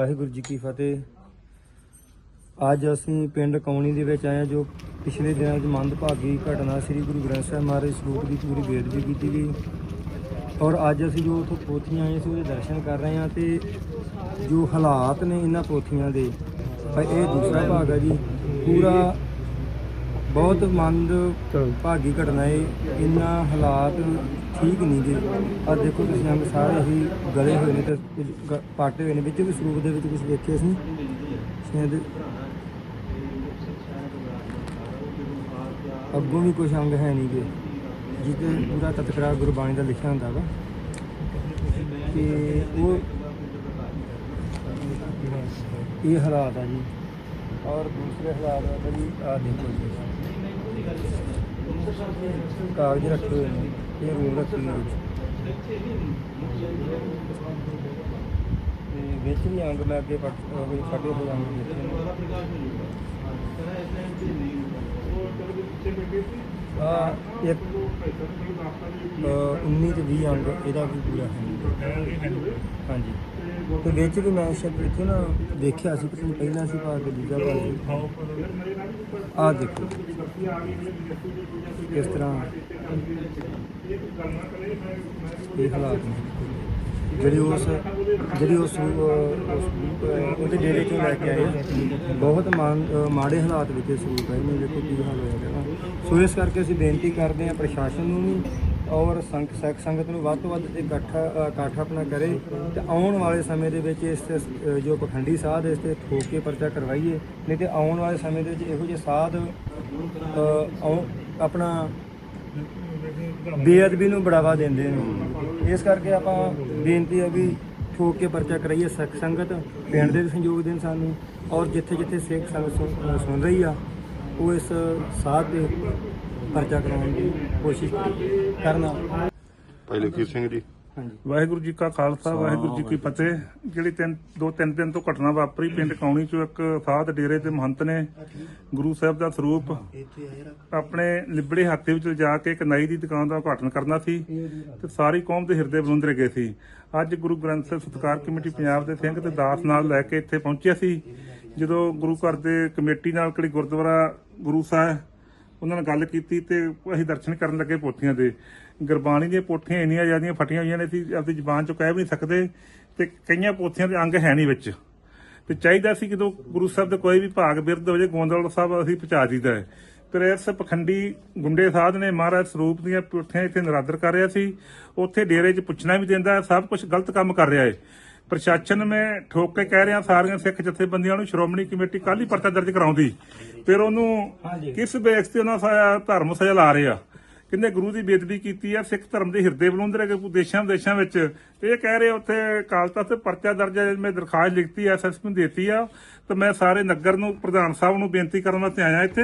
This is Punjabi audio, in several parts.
ਵਾਹਿਗੁਰੂ ਜੀ ਕੀ ਫਤਿਹ। ਅੱਜ ਅਸੀਂ ਪਿੰਡ ਕੌਣੀ ਦੇ ਵਿੱਚ ਆਏ ਹਾਂ, ਜੋ ਪਿਛਲੇ ਦਿਨਾਂ ਵਿੱਚ ਮੰਦਭਾਗੀ ਘਟਨਾ ਸ੍ਰੀ ਗੁਰੂ ਗ੍ਰੰਥ ਸਾਹਿਬ ਮਹਾਰਾਜ ਸਰੂਪ ਦੀ ਪੂਰੀ ਬੇਅਦਬੀ ਕੀਤੀ ਗਈ। ਔਰ ਅੱਜ ਅਸੀਂ ਜੋ ਉੱਥੋਂ ਪੋਥੀਆਂ ਆਏ ਸੀ, ਉਹਦੇ ਦਰਸ਼ਨ ਕਰ ਰਹੇ ਹਾਂ ਤੇ ਜੋ ਹਾਲਾਤ ਨੇ ਇਹਨਾਂ ਪੋਥੀਆਂ ਦੇ ਇਹ ਦੂਸਰਾ ਭਾਗ ਹੈ ਜੀ, ਪੂਰਾ ਬਹੁਤ ਮੰਦ ਭਾਗੀ ਘਟਨਾ ਹੈ ਇਹਨਾਂ ਹਾਲਾਤ ਠੀਕ ਨਹੀਂ ਜੀ। ਆ ਦੇਖੋ ਤੁਸੀਂ ਅੰਗ ਸਾਰੇ ਹੀ ਗਲੇ ਹੋਏ ਨੇ ਤੇ ਗ- ਪਾਟੇ ਹੋਏ ਨੇ। ਵਿੱਚ ਵੀ ਸਰੂਪ ਦੇ ਵਿੱਚ ਕੁਝ ਦੇਖਿਆ ਸੀ। ਸ਼ਾਇਦ ਅੱਗੋਂ ਵੀ ਕੁਝ ਅੰਗ ਹੈ ਨਹੀਂ ਗੇ। ਜਿਹਦੇ ਪੂਰਾ ਤਤਕਰਾ ਗੁਰਬਾਣੀ ਦਾ ਲਿਖਿਆ ਹੁੰਦਾ ਵਾ। ਕਿ ਉਹ ਇਹ ਹਾਲਾਤ ਆ ਜੀ। ਔਰ ਦੂਸਰੇ ਹਾਲਾਤ ਆ ਜੀ ਆ ਦੇਖੋ ਜੀ। ਕਾਗਜ਼ ਰੱਖੇ ਹੋਏ ਨੇ, ਇਹ ਰੂਮ ਰੱਖੀ ਹੋਈ ਹੈ ਤੇ ਵਿੱਚ ਵੀ ਅੰਗ ਮੈਂ ਕੇ ਪੱਟ ਹੋਏ ਫਟੇ ਹੋਏ ਨੇ। ਆ ਇੱਕ ਅਹ 19 ਤੇ 20 ਅੰਗ ਇਹਦਾ ਵੀ ਪੂਰਾ ਹੈ। ਹਾਂਜੀ। ਤੇ ਵਿੱਚ ਵੀ ਮੈਂ ਸ਼ਾਇਦ ਇੱਥੇ ਨਾ ਦੇਖਿਆ ਸੀ ਪਤਾ ਪਹਿਲਾਂ ਸੀ ਭਾਗ ਦੂਜਾ ਭਾਗ ਸੀ ਆ ਦੇਖੋ। ਕਿਸ ਤਰ੍ਹਾਂ? ਇਹ ਹਾਲਾਤ ਨੇ। ਜਿਹੜੀ ਉਸ ਜਿਹੜੀ ਉਸ ਉਹਦੇ ਡੇਰੇ ਚੋਂ ਲੈ ਕੇ ਆਏ ਆ, ਬਹੁਤ ਮਾਨ- ਅਹ, ਮਾੜੇ ਹਾਲਾਤ ਵਿੱਚ ਇਹ ਸਰੂਪ ਹੈ ਇਹਨੂੰ ਦੇਖੋ ਕੀ ਹਾਲ ਹੋਇਆ ਹੈਗਾ। ਸੋ ਇਸ ਕਰਕੇ ਅਸੀਂ ਬੇਨਤੀ ਕਰਦੇ ਹਾਂ ਪ੍ਰਸ਼ਾਸਨ ਨੂੰ ਵੀ ਔਰ ਸੰਗ ਸਿੱਖ ਸੰਗਤ ਨੂੰ ਵੱਧ ਤੋਂ ਵੱਧ ਇਕੱਠਾ ਅਹ, ਇਕੱਠ ਆਪਣਾ ਕਰੇ ਤੇ ਆਉਣ ਵਾਲੇ ਸਮੇਂ ਦੇ ਵਿੱਚ ਇਸ ਤੇ ਅਹ, ਜੋ ਪਖੰਡੀ ਸਾਧ ਇਸ ਤੇ ਠੋਕ ਕੇ ਪਰਚਾ ਕਰਵਾਈਏ ਨਹੀਂ ਤੇ ਆਉਣ ਵਾਲੇ ਸਮੇਂ ਦੇ ਵਿੱਚ ਇਹੋ ਜਿਹੇ ਸਾਧ ਅਹ, ਆਉ- ਆਪਣਾ ਬੇਅਦਬੀ ਨੂੰ ਬੜਾਵਾ ਦਿੰਦੇ ਨੇ। ਇਸ ਕਰਕੇ ਆਪਾਂ ਬੇਨਤੀ ਹੈ ਵੀ ਠੋਕ ਕੇ ਪਰਚਾ ਕਰਾਈਏ, ਸਿੱਖ, ਸੰਗਤ, ਪਿੰਡ ਦੇ ਵੀ ਸਹਿਯੋਗ ਦੇਣ ਸਾਨੂੰ ਔਰ ਜਿੱਥੇ ਜਿੱਥੇ ਸਿੱਖ ਸੰਗਤ ਸੁਣ- ਸੁਣ ਰਹੀ ਆ, ਉਹ ਇਸ ਸਾਧ ਦੇ ਪਰਚਾ ਕਰਾਉਣ ਦੀ ਕੋਸ਼ਿਸ਼ ਕਰਨਾ। ਭਾਈ ਲਖੀਰ ਸਿੰਘ ਜੀ। ਵਾਹਿਗੁਰੂ ਜੀ ਕਾ ਖਾਲਸਾ ਵਾਹਿਗੁਰੂ ਜੀ ਕੀ ਫਤਿਹ। ਜਿਹੜੀ ਤਿੰਨ ਦੋ ਤਿੰਨ ਦਿਨ ਤੋਂ ਘਟਨਾ ਵਾਪਰੀ ਪਿੰਡ ਕੌਣੀ ਚੋਂ ਇੱਕ ਸਾਧ ਡੇਰੇ ਦੇ ਮਹੰਤ ਨੇ। ਗੁਰੂ ਸਾਹਿਬ ਦਾ ਸਰੂਪ। ਆਪਣੇ ਲਿਬੜੇ ਹੱਥੇ ਵਿੱਚ ਲਿਜਾ ਕੇ ਇੱਕ ਨਾਈ ਦੀ ਦੁਕਾਨ ਦਾ ਉਦਘਾਟਨ ਕਰਨਾ ਸੀ ਤੇ ਸਾਰੀ ਕੌਮ ਦੇ ਹਿਰਦੇ ਬਲੁੰਦਰੇ ਗਏ ਸੀ। ਅੱਜ ਗੁਰੂ ਗ੍ਰੰਥ ਸਾਹਿਬ ਸਤਕਾਰ ਕਮੇਟੀ ਪੰਜਾਬ ਦੇ ਸਿੰਘ ਤੇ ਦਾਸ ਨਾਲ ਲੈ ਕੇ ਇੱਥੇ ਪਹੁੰਚਿਆ ਸੀ। ਜਦੋਂ ਗੁਰੂ ਘਰ ਦੇ ਕਮੇਟੀ ਨਾਲ ਕਿਹੜੀ ਗੁਰਦੁਆਰਾ ਗੁਰੂ ਸਾਹਿਬ ਉਹਨਾਂ ਨਾਲ ਗੱਲ ਕੀਤੀ ਤੇ ਅਸੀਂ ਦਰਸ਼ਨ ਕਰਨ ਲੱਗੇ ਪੋਥੀਆਂ ਦੇ। ਗੁਰਬਾਣੀ ਦੀਆਂ ਪੋਥੀਆਂ ਇੰਨੀਆਂ ਜ਼ਿਆਦੀਆਂ ਫਟੀਆਂ ਹੋਈਆਂ ਨੇ, ਅਸੀਂ ਆਪਣੀ ਜ਼ੁਬਾਨ ਚੋਂ ਕਹਿ ਵੀ ਨਹੀਂ ਸਕਦੇ ਤੇ ਕਈਆਂ ਪੋਥੀਆਂ ਦੇ ਅੰਗ ਹੈ ਨਹੀਂ ਵਿੱਚ। ਤੇ ਚਾਹੀਦਾ ਸੀ ਜਦੋਂ ਗੁਰੂ ਸਾਹਿਬ ਦਾ ਕੋਈ ਵੀ ਭਾਗ ਬਿਰਧ ਹੋ ਜੇ ਗੋਂਦਵਾਲ ਸਾਹਿਬ ਅਸੀਂ ਪਹੁੰਚਾ ਦਈਦਾ ਹੈ। ਪਰ ਇਸ ਪਖੰਡੀ ਗੁੰਡੇ ਸਾਧ ਨੇ ਮਹਾਰਾਜ ਸਰੂਪ ਦੀਆਂ ਪੋਥੀਆਂ ਇੱਥੇ ਨਰਾਦਰ ਕਰ ਰਿਹਾ ਸੀ। ਉੱਥੇ ਡੇਰੇ 'ਚ ਪੁੱਛਣਾ ਵੀ ਦਿੰਦਾ, ਸਭ ਕੁਝ ਗਲਤ ਕੰਮ ਕਰ ਰਿਹਾ ਹੈ। ਪ੍ਰਸ਼ਾਸਨ ਮੈਂ ਠੋਕ ਕੇ ਕਹਿ ਰਿਹਾ ਸਾਰੀਆਂ ਸਿੱਖ ਜਥੇਬੰਦੀਆਂ ਨੂੰ ਸ਼੍ਰੋਮਣੀ ਕਮੇਟੀ ਕੱਲ ਹੀ ਪਰਚਾ ਦਰਜ ਕਰਾਉਂਦੀ। ਫਿਰ ਉਹਨੂੰ ਕਿਸ ਬੇਸ ਤੇ ਉਹਨਾਂ ਧਰਮ ਸਜ਼ਾ ਲਾ ਰਹੇ ਆ? ਕਹਿੰਦੇ ਗੁਰੂ ਦੀ ਬੇਦਬੀ ਕੀਤੀ ਆ ਸਿੱਖ ਧਰਮ ਦੇ ਹਿਰਦੇ ਬਲੁੰਦਰੇ ਕੇ ਦੇਸ਼ਾਂ ਵਿਦੇਸ਼ਾਂ ਵਿੱਚ। ਤੇ ਇਹ ਕਹਿ ਰਹੇ ਉੱਥੇ ਅਕਾਲ ਤਖਤ ਤੇ ਪਰਚਾ ਦਰਜ ਹੈ ਮੈਂ ਦਰਖਾਸਤ ਲਿਖਤੀ ਐਸਐਸਪੀ ਨੂੰ ਦਿੱਤੀ ਆ। ਤੇ ਮੈਂ ਸਾਰੇ ਨਗਰ ਨੂੰ ਪ੍ਰਧਾਨ ਸਾਹਿਬ ਨੂੰ ਬੇਨਤੀ ਕਰਨ ਵਾਸਤੇ ਆਇਆ ਇੱਥੇ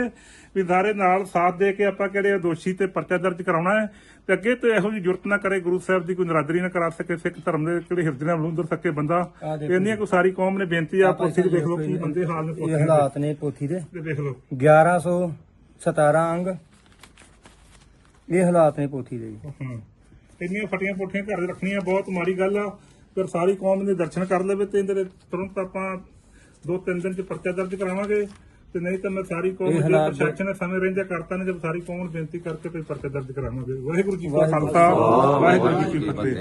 ਵੀ ਸਾਰੇ ਨਾਲ ਸਾਥ ਦੇ ਕੇ ਆਪਾਂ ਕਿਹੜੇ ਆ ਦੋਸ਼ੀ ਤੇ ਪਰਚਾ ਦਰਜ ਕਰਾਉਣਾ ਹੈ। ਤੇ ਅੱਗੇ ਤੋਂ ਇਹੋ ਜਿਹੀ ਜ਼ਰੂਰਤ ਨਾ ਕਰੇ ਗੁਰੂ ਸਾਹਿਬ ਦੀ ਕੋਈ ਨਰਾਦਰੀ ਨਾ ਕਰਾ ਸਕੇ ਸਿੱਖ ਧਰਮ ਦੇ ਕਿਹੜੇ ਹਿਰਦੇ ਨਾਲ ਬਲੁੰਦਰ ਸਕੇ ਬੰਦਾ। ਇੰਨੀਆਂ ਕੋ ਸਾਰੀ ਕੌਮ ਨੇ ਬੇਨਤੀ ਆ ਪੋਥੀ ਦੇਖ ਲਓ ਕੀ ਬੰਦੇ ਹਾਲ ਨੇ ਪੋਥੀ ਦੇ। ਹਾਲਾਤ ਨੇ ਪੋਥੀ ਦੇ। ਤੇ ਦੇਖ ਲਓ। 1117 ਅੰਗ ਇਹ ਹਾਲਾਤ ਨੇ ਪੋਥੀ ਦੇ ਜੀ। ਹਾਂ। ਇੰਨੀਆਂ ਫਟੀਆਂ ਪੁੱਠੀਆਂ ਘਰ ਰੱਖਣੀਆਂ ਬਹੁਤ ਮਾੜੀ ਗੱਲ ਆ। ਫਿਰ ਸਾਰੀ ਕੌਮ ਦੇ ਦਰਸ਼ਨ ਕਰ ਲਵੇ ਤੇ ਇਹਦੇ ਤੁਰੰਤ ਆਪਾਂ ਦੋ ਤਿੰਨ ਦਿਨ ਚ ਪਰਚਾ ਦਰਜ ਕਰਾਵਾਂਗੇ। ਤੇ ਨਹੀਂ ਤਾਂ ਮੈਂ ਸਾਰੀ ਕੌਮ ਇਹ ਹਾਲਾਤ ਪ੍ਰਸ਼ਾਸਨ ਨੇ ਸਮੇਂ ਰਹਿੰਦੇ ਕਰਤਾ ਨੇ ਜਦ ਸਾਰੀ ਕੌਮ ਨੂੰ ਬੇਨਤੀ ਕਰਕੇ ਤੇ ਪਰਚਾ ਦਰਜ ਕਰਾਵਾਂਗੇ। ਵਾਹਿਗੁਰੂ ਜੀ ਕਾ ਵਾਹਿਗੁਰੂ ਜੀ ਖਾਲਸਾ ਵਾਹਿਗੁਰੂ ਜੀ ਕੀ ਫਤਿਹ।